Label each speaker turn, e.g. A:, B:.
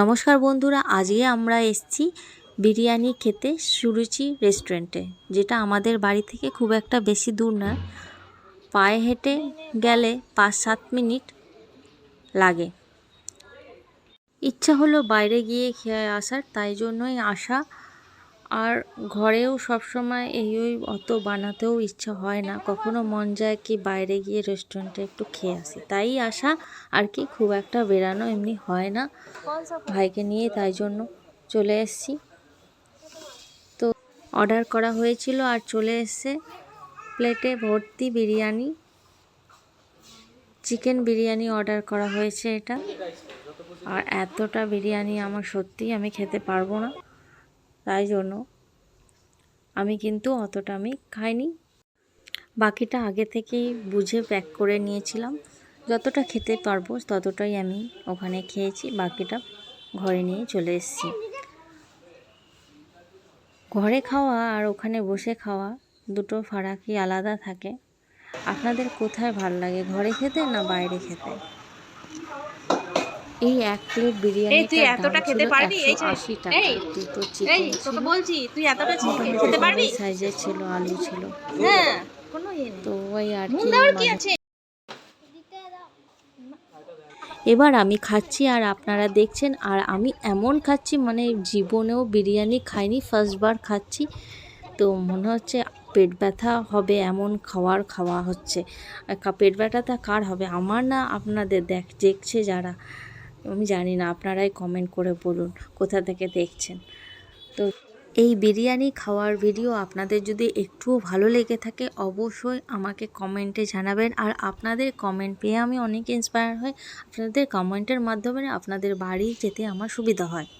A: নমস্কার বন্ধুরা, আজকে আমরা এসছি বিরিয়ানি খেতে সুরুচি রেস্টুরেন্টে, যেটা আমাদের বাড়ি থেকে খুব একটা বেশি দূর না। পায়ে হেঁটে গেলে পাঁচ সাত মিনিট লাগে। ইচ্ছা হলো বাইরে গিয়ে খেয়ে আসার, তাই জন্যই আসা আর ঘরেও সবসময় এই ওই অত বানাতেও ইচ্ছা হয় না। কখনো মন যায় কি বাইরে গিয়ে রেস্টুরেন্টে একটু খেয়ে আসি। তাই আসা আর কি খুব একটা বেরানো এমনি হয় না। ভাইকে নিয়ে তাই জন্য চলে এসেছি। তো অর্ডার করা হয়েছিল আর চলে এসছে প্লেটে ভর্তি বিরিয়ানি। চিকেন বিরিয়ানি অর্ডার করা হয়েছে এটা। আর এতটা বিরিয়ানি আমার সত্যিই আমি খেতে পারব না। তাই জন্য আমি কিন্তু অতটা আমি খাইনি। বাকিটা আগে থেকেই বুঝে প্যাক করে নিয়েছিলাম। যতটা খেতে পারব ততটাই আমি ওখানে খেয়েছি, বাকিটা ঘরে নিয়ে চলে এসেছি। ঘরে খাওয়া আর ওখানে বসে খাওয়া দুটো ফারাকি আলাদা থাকে। আপনাদের কোথায় ভালো লাগে, ঘরে খেতে না বাইরে খেতে? এই এক প্লেট বিরিয়ানি
B: এই তুই এতটা খেতে পারবি? এই যে-
A: আশি টাকা। দুটো চিকেন
B: তোকে বলছি তুই এতটা খেতে পারবি?
A: সাইজের ছিল আলু ছিল।
B: হ্যাঁ কোনো ইয়ে নেই।
A: তো ওই আর কি মানে-
B: আছে?
A: এবার আমি খাচ্ছি আর আপনারা দেখছেন আর আমি এমন খাচ্ছি মানে জীবনেও বিরিয়ানি খাইনি ফার্স্টবার খাচ্ছি। তো মনে হচ্ছে পেট ব্যথা হবে এমন খাওয়ার খাওয়া হচ্ছে। পেট ব্যথাটা কার হবে? আমার না আপনাদের দেখ দেখছে যারা। আমি জানি না, আপনারাই কমেন্ট করে বলুন, কোথা থেকে দেখছেন। তো এই বিরিয়ানি খাওয়ার ভিডিও আপনাদের যদি একটুও ভালো লেগে থাকে, অবশ্যই আমাকে কমেন্টে জানাবেন। আর আপনাদের কমেন্ট পেয়ে আমি অনেক ইন্সপায়ার হই। আপনাদের কমেন্টের মাধ্যমে আপনাদের বাড়ি যেতে আমার সুবিধা হয়।